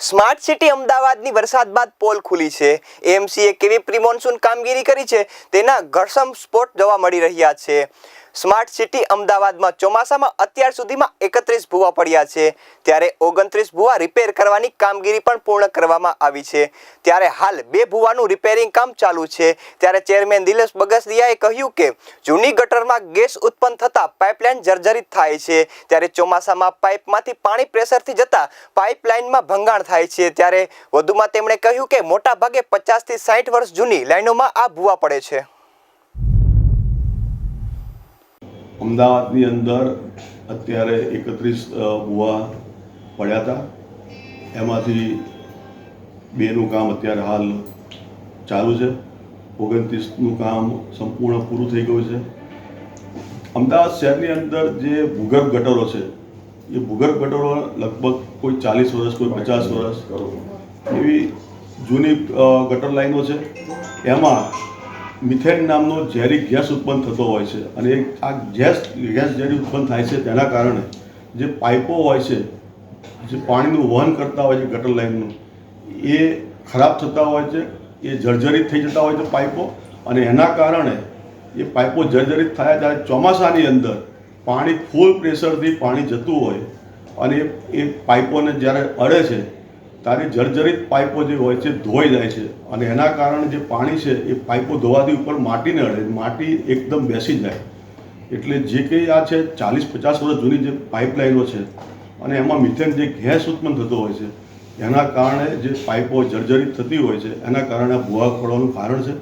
Smart city અમદાવાદની વરસાદ બાદ પોલ ખુલી છે. એએમસીએ કેવી પ્રી મોન્સૂન કામગીરી કરી છે? તેના ઘર્ષમ સ્પોટ જોવા મળી રહ્યા છે. સ્માર્ટ સિટી અમદાવાદમાં ચોમાસામાં અત્યાર સુધીમાં એકત્રીસ ભૂવા પડ્યા છે. ત્યારે ઓગણત્રીસ ભૂવા રિપેર કરવાની કામગીરી પણ પૂર્ણ કરવામાં આવી છે. ત્યારે હાલ બે ભૂવાનું રિપેરિંગ કામ ચાલુ છે. ત્યારે ચેરમેન દિલેશ બગસદિયાએ કહ્યું કે, જૂની ગટરમાં ગેસ ઉત્પન્ન થતાં પાઇપલાઇન જર્જરિત થાય છે. ત્યારે ચોમાસામાં પાઇપમાંથી પાણી પ્રેશરથી જતા પાઇપલાઇનમાં ભંગાણ થાય છે. ત્યારે વધુમાં તેમણે કહ્યું કે, મોટાભાગે પચાસથી સાઠ વર્ષ જૂની લાઇનોમાં આ ભૂવા પડે છે. અમદાવાદની અંદર અત્યારે એકત્રીસ ભૂવા પડ્યા હતા. એમાંથી બેનું કામ અત્યારે હાલ ચાલુ છે. ઓગણત્રીસનું કામ સંપૂર્ણ પૂરું થઈ ગયું છે. અમદાવાદ શહેરની અંદર જે ભૂગર્ભ ગટરો છે એ ભૂગર્ભ ગટરો લગભગ કોઈ ચાલીસ વર્ષ કોઈ પચાસ વર્ષ એવી જૂની ગટર લાઈનો છે. એમાં મિથેન નામનો ઝેરી ગેસ ઉત્પન્ન થતો હોય છે. અને આ ગેસ ગેસ ઝેરી ઉત્પન્ન થાય છે તેના કારણે જે પાઇપો હોય છે, જે પાણીનું વહન કરતા હોય છે ગટર લાઈનનું એ ખરાબ થતા હોય છે, એ જર્જરિત થઈ જતા હોય છે પાઇપો અને એના કારણે એ પાઇપો જર્જરિત થયા ત્યારે ચોમાસાની અંદર પાણી ફૂલ પ્રેશરથી પાણી જતું હોય અને એ પાઇપોને જ્યારે અડે છે ત્યારે જર્જરિત પાઇપો જે હોય છે, ધોઈ જાય છે. અને એના કારણે જે પાણી છે, એ પાઇપો ધોવાથી ઉપર માટીને અડે માટી એકદમ બેસી જાય. એટલે જે કંઈ આ છે, ચાલીસ પચાસ વર્ષ જૂની જે પાઇપલાઇનો છે, અને એમાં મિથેન જે ગેસ ઉત્પન્ન થતો હોય છે, એના કારણે જે પાઇપો જર્જરિત થતી હોય છે, એના કારણે ભૂવા પડવાનું કારણ છે.